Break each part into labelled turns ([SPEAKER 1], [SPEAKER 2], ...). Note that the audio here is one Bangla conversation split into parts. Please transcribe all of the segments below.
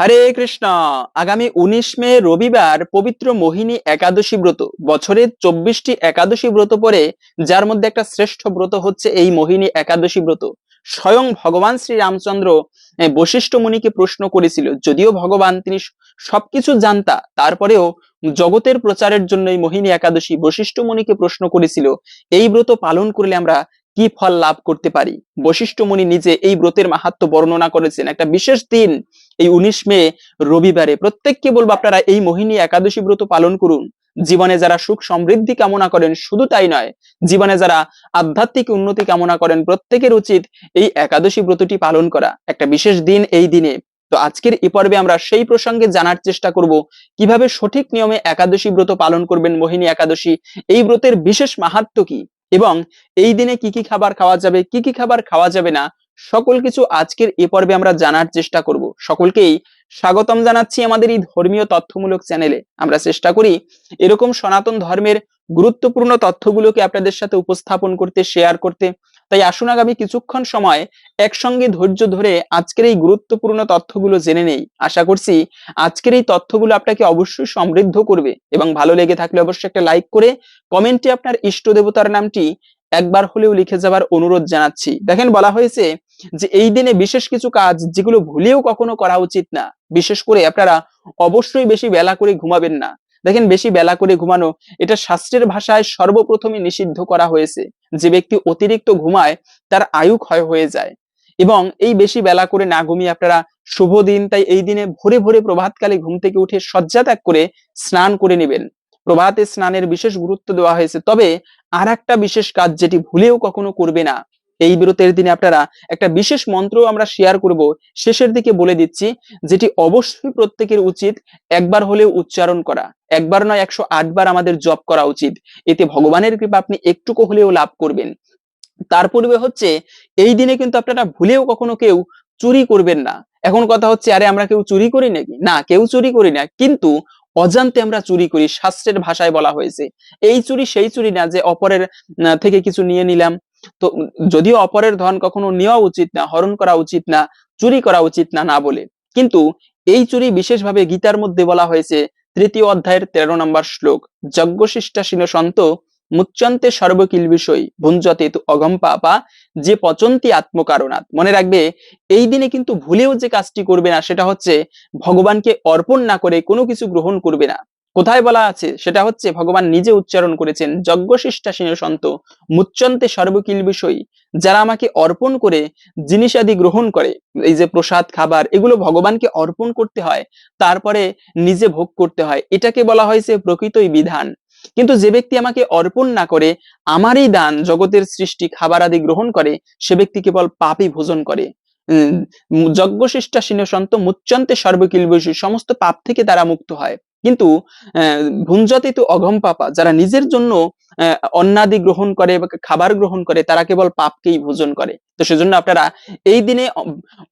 [SPEAKER 1] হরে কৃষ্ণ আগামী উনিশ মে রবিবার পবিত্র মোহিনী একাদশী ব্রত বছরে চব্বিশটি একাদশী ব্রত পরে যার মধ্যে একটা শ্রেষ্ঠ ব্রত হচ্ছে এই মোহিনী একাদশী ব্রত স্বয়ং ভগবান শ্রী রামচন্দ্র বশিষ্ঠ মুনিকে প্রশ্ন করেছিল যদিও ভগবান তিনি সবকিছু জানতা তারপরেও জগতের প্রচারের জন্য এই মোহিনী একাদশী বশিষ্ঠ মুনিকে প্রশ্ন করেছিল এই ব্রত পালন করলে আমরা কি ফল লাভ করতে পারি বশিষ্ঠ মুনি নিজে এই ব্রতের মাহাত্ম বর্ণনা করেছেন একটা বিশেষ দিন এই উনিশ মে রবিবারে প্রত্যেককে বলবো আপনারা এই মোহিনী একাদশী ব্রত পালন করুন জীবনে যারা সুখ সমৃদ্ধি কামনা করেন শুধু তাই নয় জীবনে যারা আধ্যাত্মিক উন্নতি কামনা করেন প্রত্যেকের উচিত এই একাদশী ব্রতটি পালন করা একটা বিশেষ দিন এই দিনে তো আজকের এ পর্বে আমরা সেই প্রসঙ্গে জানার চেষ্টা করব কিভাবে সঠিক নিয়মে একাদশী ব্রত পালন করবেন মোহিনী একাদশী এই ব্রতের বিশেষ মাহাত্ম কি এবং এই দিনে কি কি খাবার খাওয়া যাবে কি কি খাবার খাওয়া যাবে না সকল কিছু আজকের এ পর্বে আমরা জানার চেষ্টা করব সকলকেই স্বাগতম জানাচ্ছি আমাদের এই ধর্মীয় তথ্যমূলক চ্যানেলে আমরা চেষ্টা করি এরকম সনাতন ধর্মের গুরুত্বপূর্ণ তথ্যগুলোকে আপনাদের সাথে উপস্থাপন করতে শেয়ার করতে তাই আসুন আগামী কিছুক্ষণ সময় একসঙ্গে ধৈর্য ধরে আজকের এই গুরুত্বপূর্ণ তথ্যগুলো জেনে নেই আশা করছি আজকের এই তথ্যগুলো আপনাকে অবশ্যই সমৃদ্ধ করবে এবং ভালো লেগে থাকলে অবশ্যই একটা লাইক করে কমেন্টে আপনার ইষ্ট দেবতার নামটি একবার হলেও লিখে যাবার অনুরোধ জানাচ্ছি দেখেন বলা হয়েছে যে এই দিনে বিশেষ কিছু কাজ যেগুলো ভুলেও কখনো করা উচিত না বিশেষ করে আপনারা অবশ্যই বেশি বেলা করে ঘুমাবেন না দেখেন বেশি বেলা করে ঘুমানো এটা শাস্ত্রের ভাষায় সর্বপ্রথমে নিষিদ্ধ করা হয়েছে যে ব্যক্তি অতিরিক্ত ঘুমায় তার আয়ু ক্ষয় হয়ে যায় এবং এই বেশি বেলা করে না ঘুমিয়ে আপনারা শুভ দিন তাই এই দিনে ভোরে ভোরে প্রভাতকালে ঘুম থেকে উঠে শয্যা ত্যাগ করে স্নান করে নেবেন প্রভাতে স্নানের বিশেষ গুরুত্ব দেওয়া হয়েছে তবে আর একটা বিশেষ কাজ যেটি ভুলেও কখনো করবে না এই বিরতির দিনে আপনারা একটা বিশেষ মন্ত্র আমরা শেয়ার করব শেষের দিকে বলে দিচ্ছি যেটি অবশ্যই প্রত্যেকের উচিত একবার হলেও উচ্চারণ করা একবার নয় একশো বার আমাদের জপ করা উচিত এতে ভগবানের কৃপা আপনি একটুকু হলেও লাভ করবেন তার পূর্বে হচ্ছে এই দিনে কিন্তু আপনারা ভুলেও কখনো কেউ চুরি করবেন না এখন কথা হচ্ছে আরে আমরা কেউ চুরি করি নাকি না কেউ চুরি করি না কিন্তু অজান্তে আমরা চুরি করি শাস্ত্রের ভাষায় বলা হয়েছে এই চুরি সেই চুরি না যে অপরের থেকে কিছু নিয়ে নিলাম তো যদিও অপরের ধন কখনো নেওয়া উচিত না হরণ করা উচিত না চুরি করা উচিত না না বলে কিন্তু এই চুরি বিশেষভাবে গীতার মধ্যে বলা হয়েছে তৃতীয় অধ্যায়ের তেরো নম্বর শ্লোক যজ্ঞশিষ্টাসীন সন্ত মুচ্চন্তে সর্বকিল বিষয় ভুঞ্জতে অগম পাপা যে পচন্তি আত্মকারণাত মনে রাখবে এই দিনে কিন্তু ভুলেও যে কাজটি করবে না সেটা হচ্ছে ভগবানকে অর্পণ না করে কোনো কিছু গ্রহণ করবে না কোথায় বলা আছে সেটা হচ্ছে ভগবান নিজে উচ্চারণ করেছেন যজ্ঞশিষ্টা সন্ত মুচ্চন্তে সর্বকিল বিষয় যারা আমাকে অর্পণ করে জিনিস আদি গ্রহণ করে এই যে প্রসাদ খাবার এগুলো ভগবানকে অর্পণ করতে হয় তারপরে নিজে ভোগ করতে হয় এটাকে বলা হয়েছে প্রকৃতই বিধান কিন্তু যে ব্যক্তি আমাকে অর্পণ না করে আমারই দান জগতের সৃষ্টি খাবার আদি গ্রহণ করে সে ব্যক্তি কেবল পাপই ভোজন করে যজ্ঞশিষ্টা সন্ত মুচ্চন্তে সর্বকিল বিষয় সমস্ত পাপ থেকে তারা মুক্ত হয় কিন্তু ভুঞ্জতিত অঘম পাপা যারা নিজের জন্য অন্নাদি গ্রহণ করে খাবার গ্রহণ করে তারা কেবল পাপকেই ভোজন করে তো সেজন্য আপনারা এই দিনে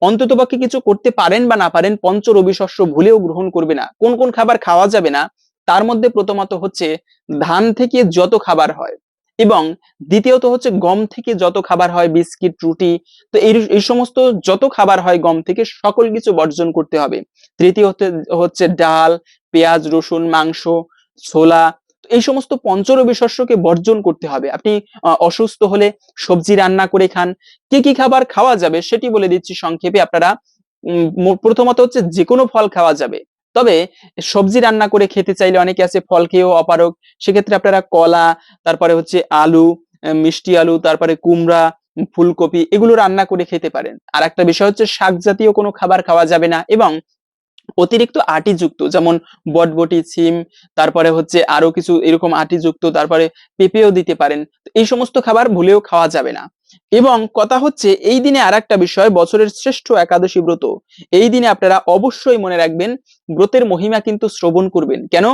[SPEAKER 1] অন্তত পক্ষে কিছু করতে পারেন বা না পারেন পঞ্চ রবি শস্য ভুলেও গ্রহণ করবে না কোন কোন খাবার খাওয়া যাবে না তার মধ্যে প্রথমত হচ্ছে ধান থেকে যত খাবার হয় এবং দ্বিতীয়ত হচ্ছে গম থেকে যত খাবার হয় বিস্কিট রুটি তো এই সমস্ত যত খাবার হয় গম থেকে সকল কিছু বর্জন করতে হবে তৃতীয় হচ্ছে ডাল পেঁয়াজ রসুন মাংস ছোলা এই সমস্ত পঞ্চরবি শস্যকে বর্জন করতে হবে আপনি অসুস্থ হলে সবজি রান্না করে খান কি কি খাবার খাওয়া যাবে সেটি বলে দিচ্ছি সংক্ষেপে আপনারা প্রথমত হচ্ছে যে কোনো ফল খাওয়া যাবে তবে সবজি রান্না করে খেতে চাইলে অনেকে আছে ফল খেয়েও অপারক সেক্ষেত্রে আপনারা কলা তারপরে হচ্ছে আলু মিষ্টি আলু তারপরে কুমড়া ফুলকপি এগুলো রান্না করে খেতে পারেন আর একটা বিষয় হচ্ছে শাক জাতীয় কোনো খাবার খাওয়া যাবে না এবং অতিরিক্ত আটি যুক্ত যেমন বটবটি সিম তারপরে হচ্ছে আরো কিছু এরকম আটি যুক্ত তারপরে পেঁপেও দিতে পারেন এই সমস্ত খাবার ভুলেও খাওয়া যাবে না এবং কথা হচ্ছে এই দিনে আর একটা বিষয় বছরের শ্রেষ্ঠ একাদশী ব্রত এই দিনে আপনারা অবশ্যই মনে রাখবেন ব্রতের মহিমা কিন্তু শ্রবণ করবেন কেন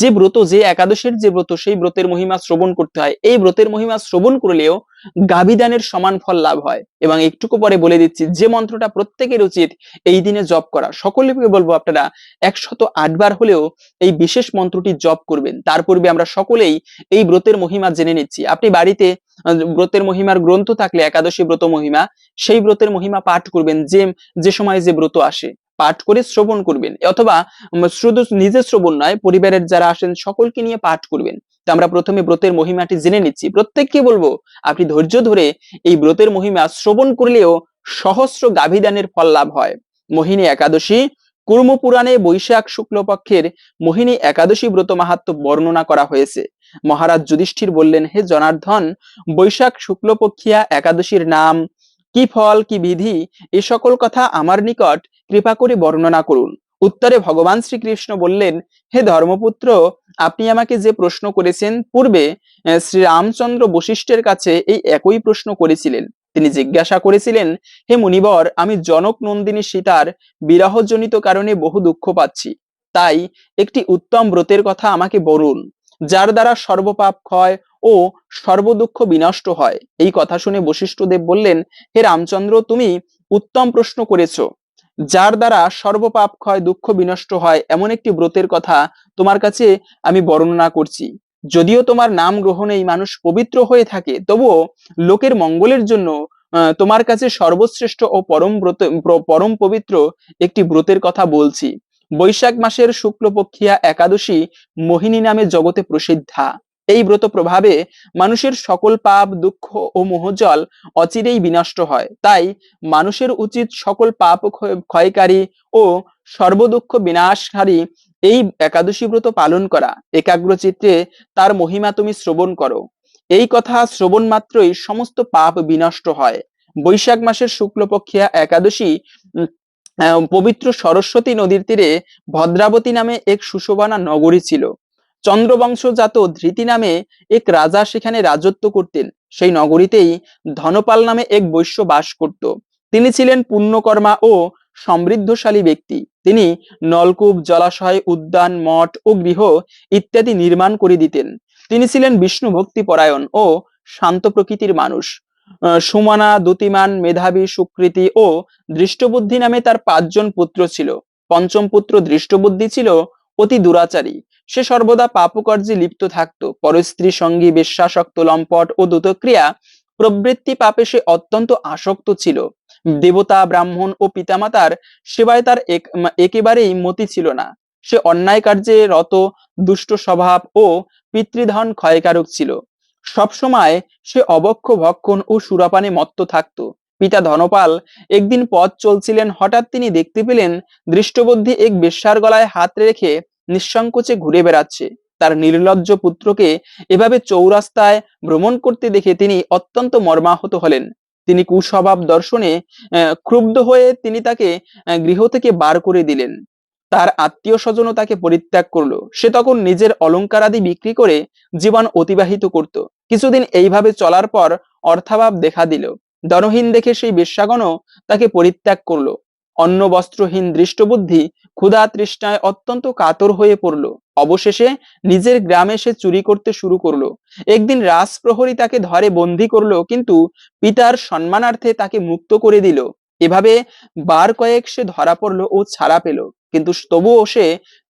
[SPEAKER 1] যে ব্রত যে একাদশের যে ব্রত সেই ব্রতের মহিমা শ্রবণ করতে হয় এই ব্রতের মহিমা শ্রবণ করলেও গাভিদানের সমান ফল লাভ হয় এবং একটুকু পরে বলে দিচ্ছি যে মন্ত্রটা প্রত্যেকের উচিত এই দিনে জপ করা সকলকে বলবো আপনারা একশত আটবার হলেও এই বিশেষ মন্ত্রটি জপ করবেন তার পূর্বে আমরা সকলেই এই ব্রতের মহিমা জেনে নিচ্ছি আপনি বাড়িতে ব্রতের মহিমার গ্রন্থ থাকলে একাদশী ব্রত মহিমা সেই ব্রতের মহিমা পাঠ করবেন যে যে সময় যে ব্রত আসে পাঠ করে শ্রবণ করবেন অথবা শুধু নিজে শ্রবণ নয় পরিবারের যারা আসেন সকলকে নিয়ে পাঠ করবেন তো আমরা প্রথমে ব্রতের মহিমাটি জেনে নিচ্ছি প্রত্যেককে বলবো আপনি ধৈর্য ধরে এই ব্রতের মহিমা শ্রবণ করলেও সহস্র গাভিদানের ফল লাভ হয় মোহিনী একাদশী কুর্মপুরাণে বৈশাখ শুক্লপক্ষের মোহিনী একাদশী ব্রত মাহাত্ম বর্ণনা করা হয়েছে মহারাজ যুধিষ্ঠির বললেন হে জনার্ধন বৈশাখ শুক্লপক্ষিয়া একাদশীর নাম কি ফল কি বিধি এ সকল কথা আমার নিকট কৃপা করে বর্ণনা করুন উত্তরে ভগবান শ্রীকৃষ্ণ বললেন হে ধর্মপুত্র আপনি আমাকে যে প্রশ্ন করেছেন পূর্বে শ্রীরামচন্দ্র বশিষ্ঠের কাছে এই একই প্রশ্ন করেছিলেন তিনি জিজ্ঞাসা করেছিলেন হে মুনিবর আমি জনক নন্দিনী সীতার বিরহজনিত কারণে বহু দুঃখ পাচ্ছি তাই একটি উত্তম ব্রতের কথা আমাকে বলুন যার দ্বারা সর্বপাপ ক্ষয় ও সর্বদুঃখ বিনষ্ট হয় এই কথা শুনে দেব বললেন হে রামচন্দ্র তুমি উত্তম প্রশ্ন করেছ যার দ্বারা সর্বপাপ ক্ষয় দুঃখ বিনষ্ট হয় এমন একটি ব্রতের কথা তোমার কাছে আমি বর্ণনা করছি যদিও তোমার নাম গ্রহণে এই মানুষ পবিত্র হয়ে থাকে তবুও লোকের মঙ্গলের জন্য তোমার কাছে সর্বশ্রেষ্ঠ ও পরম ব্রত পরম পবিত্র একটি ব্রতের কথা বলছি বৈশাখ মাসের শুক্লপক্ষিয়া একাদশী মোহিনী নামে জগতে প্রসিদ্ধা এই ব্রত প্রভাবে মানুষের সকল পাপ দুঃখ ও মোহজল অচিরেই বিনষ্ট হয় তাই মানুষের উচিত সকল পাপ ক্ষয়কারী ও সর্বদুঃখ বিনাশকারী এই একাদশী ব্রত পালন করা একাগ্র চিত্রে তার মহিমা তুমি শ্রবণ করো এই কথা শ্রবণ মাত্রই সমস্ত পাপ বিনষ্ট হয় বৈশাখ মাসের শুক্লপক্ষিয়া একাদশী পবিত্র সরস্বতী নদীর তীরে ভদ্রাবতী নামে এক সুশোভানা নগরী ছিল চন্দ্রবংশজাত ধৃতি নামে এক রাজা সেখানে রাজত্ব করতেন সেই নগরীতেই ধনপাল নামে এক বৈশ্য বাস করত তিনি ছিলেন পুণ্যকর্মা ও সমৃদ্ধশালী ব্যক্তি তিনি নলকূপ জলাশয় উদ্যান মঠ ও গৃহ ইত্যাদি নির্মাণ করে দিতেন তিনি ছিলেন বিষ্ণু ভক্তি পরায়ণ ও শান্ত প্রকৃতির মানুষ সুমানা দুতিমান মেধাবী সুকৃতি ও দৃষ্টবুদ্ধি নামে তার পাঁচজন পুত্র ছিল পঞ্চম পুত্র দৃষ্টবুদ্ধি ছিল অতি দুরাচারী সে সর্বদা পাপকর্যে লিপ্ত থাকত পরস্ত্রী সঙ্গী বিশ্বাসক্ত লম্পট ও দুতক্রিয়া প্রবৃত্তি পাপে সে অত্যন্ত আসক্ত ছিল দেবতা ব্রাহ্মণ ও পিতামাতার সেবায় তার একেবারেই মতি ছিল না সে অন্যায় কার্যে রত দুষ্ট স্বভাব ও পিতৃধন ক্ষয়কারক ছিল সবসময় সে অবক্ষ ভক্ষণ ও সুরাপানে মত্ত থাকত পিতা ধনপাল একদিন পথ চলছিলেন হঠাৎ তিনি দেখতে পেলেন দৃষ্টবুদ্ধি এক বেশ্যার গলায় হাত রেখে নিঃসংকোচে ঘুরে বেড়াচ্ছে তার নির্লজ্জ পুত্রকে এভাবে চৌরাস্তায় ভ্রমণ করতে দেখে তিনি অত্যন্ত মর্মাহত হলেন তিনি কুস্বভাব দর্শনে ক্ষুব্ধ হয়ে তিনি তাকে গৃহ থেকে বার করে দিলেন তার আত্মীয় স্বজনও তাকে পরিত্যাগ করলো সে তখন নিজের অলঙ্কারাদি বিক্রি করে জীবন অতিবাহিত করত কিছুদিন এইভাবে চলার পর অর্থাভাব দেখা দিল দনহীন দেখে সেই বিশ্বাগণও তাকে পরিত্যাগ করলো অন্ন বস্ত্রহীন দৃষ্টবুদ্ধি ক্ষুধা তৃষ্ণায় অত্যন্ত কাতর হয়ে পড়ল অবশেষে নিজের গ্রামে সে চুরি করতে শুরু করলো একদিন রাজপ্রহরী তাকে ধরে বন্দি করলো কিন্তু পিতার সম্মানার্থে তাকে মুক্ত করে দিল এভাবে বার কয়েক সে ধরা পড়লো ও ছাড়া পেল কিন্তু তবুও সে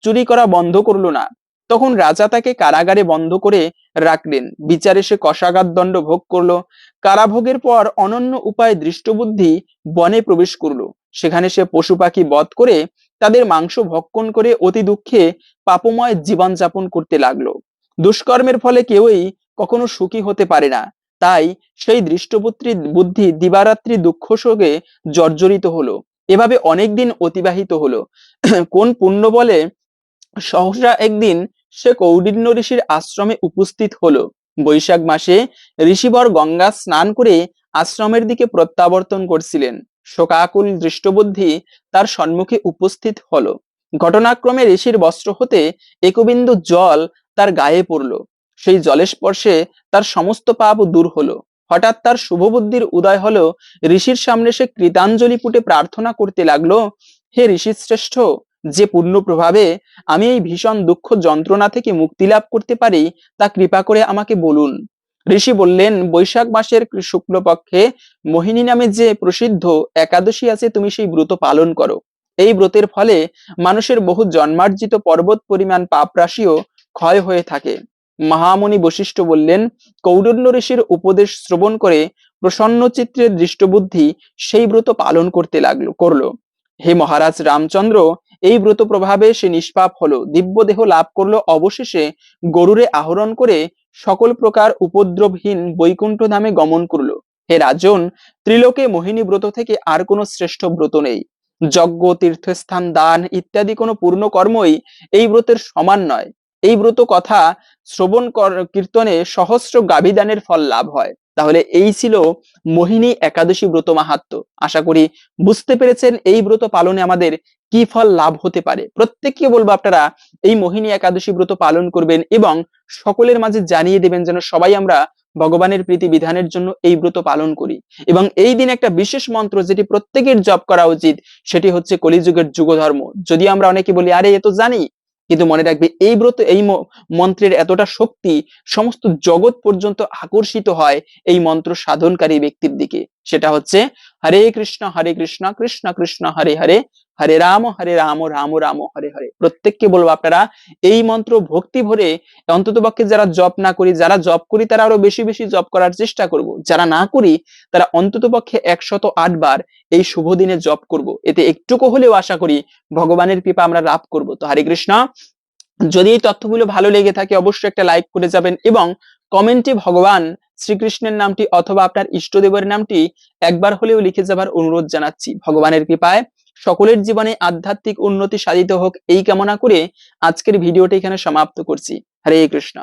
[SPEAKER 1] চুরি করা বন্ধ করলো না তখন রাজা তাকে কারাগারে বন্ধ করে রাখলেন বিচারে সে কষাগার দণ্ড ভোগ করলো কারাভোগের পর অনন্য উপায় দৃষ্টবুদ্ধি বনে প্রবেশ করলো সেখানে সে পশু পাখি বধ করে তাদের মাংস ভক্ষণ করে অতি দুঃখে পাপময় জীবনযাপন করতে লাগলো দুষ্কর্মের ফলে কেউই কখনো সুখী হতে পারে না তাই সেই দৃষ্টপুত্রী বুদ্ধি দিবারাত্রি দুঃখ শোকে জর্জরিত হলো এভাবে অনেকদিন অতিবাহিত হলো কোন পুণ্য বলে সহসা একদিন সে কৌডিন্য ঋষির আশ্রমে উপস্থিত হলো বৈশাখ মাসে ঋষিবর গঙ্গা স্নান করে আশ্রমের দিকে প্রত্যাবর্তন করছিলেন শোকাকুল দৃষ্টবুদ্ধি তার সম্মুখে উপস্থিত হল ঘটনাক্রমে ঋষির বস্ত্র হতে একবিন্দু জল তার গায়ে পড়ল সেই স্পর্শে তার সমস্ত পাপ দূর হলো হঠাৎ তার শুভবুদ্ধির উদয় হলো ঋষির সামনে সে কৃতাঞ্জলি পুটে প্রার্থনা করতে লাগলো হে ঋষি শ্রেষ্ঠ যে পূর্ণ প্রভাবে আমি এই ভীষণ দুঃখ যন্ত্রণা থেকে মুক্তি লাভ করতে পারি তা কৃপা করে আমাকে বলুন ঋষি বললেন বৈশাখ মাসের শুক্লপক্ষে মোহিনী নামে যে প্রসিদ্ধ একাদশী আছে তুমি সেই ব্রত পালন করো এই ব্রতের ফলে মানুষের বহু জন্মার্জিত পর্বত পরিমাণ পাপরাশিও ক্ষয় হয়ে থাকে মহামণি বশিষ্ঠ বললেন কৌরণ্য ঋষির উপদেশ শ্রবণ করে প্রসন্ন চিত্রের দৃষ্টবুদ্ধি সেই ব্রত পালন করতে লাগলো করলো হে মহারাজ রামচন্দ্র এই ব্রত প্রভাবে সে নিষ্পাপ হলো দিব্য দেহ লাভ করলো অবশেষে গরুরে আহরণ করে সকল প্রকার উপদ্রবহীন বৈকুণ্ঠ ধামে গমন করল হে রাজন ত্রিলোকে মোহিনী ব্রত থেকে আর কোনো শ্রেষ্ঠ ব্রত নেই যজ্ঞ তীর্থস্থান দান ইত্যাদি কোনো পূর্ণ কর্মই এই ব্রতের সমান নয় এই ব্রত কথা শ্রবণ কীর্তনে সহস্র গাভিদানের ফল লাভ হয় তাহলে এই ছিল মোহিনী একাদশী ব্রত মাহাত্ম আশা করি বুঝতে পেরেছেন এই ব্রত পালনে আমাদের কি ফল লাভ হতে পারে প্রত্যেককে বলবো আপনারা এই মোহিনী একাদশী ব্রত পালন করবেন এবং সকলের মাঝে জানিয়ে দেবেন যেন সবাই আমরা ভগবানের প্রীতি বিধানের জন্য এই ব্রত পালন করি এবং এই দিন একটা বিশেষ মন্ত্র যেটি প্রত্যেকের জপ করা উচিত সেটি হচ্ছে কলিযুগের যুগধর্ম যদি আমরা অনেকে বলি আরে এ তো জানি কিন্তু মনে রাখবে এই ব্রত এই মন্ত্রের এতটা শক্তি সমস্ত জগৎ পর্যন্ত আকর্ষিত হয় এই মন্ত্র সাধনকারী ব্যক্তির দিকে সেটা হচ্ছে হরে কৃষ্ণ হরে কৃষ্ণ কৃষ্ণ কৃষ্ণ হরে হরে হরে রাম হরে রাম রাম রাম হরে হরে প্রত্যেককে বলবো আপনারা এই মন্ত্র ভক্তি ভরে অন্তত পক্ষে যারা জপ না করি যারা জপ করি তারা আরো বেশি বেশি জপ করার চেষ্টা করব যারা না করি তারা অন্তত পক্ষে একশত আটবার এই শুভ দিনে জপ করব এতে একটুকু হলেও আশা করি ভগবানের কৃপা আমরা লাভ করব তো হরে কৃষ্ণ যদি এই তথ্যগুলো ভালো লেগে থাকে অবশ্যই একটা লাইক করে যাবেন এবং কমেন্টে ভগবান শ্রীকৃষ্ণের নামটি অথবা আপনার ইষ্টদেবের নামটি একবার হলেও লিখে যাবার অনুরোধ জানাচ্ছি ভগবানের কৃপায় সকলের জীবনে আধ্যাত্মিক উন্নতি সাধিত হোক এই কামনা করে আজকের ভিডিওটি এখানে সমাপ্ত করছি হরে কৃষ্ণ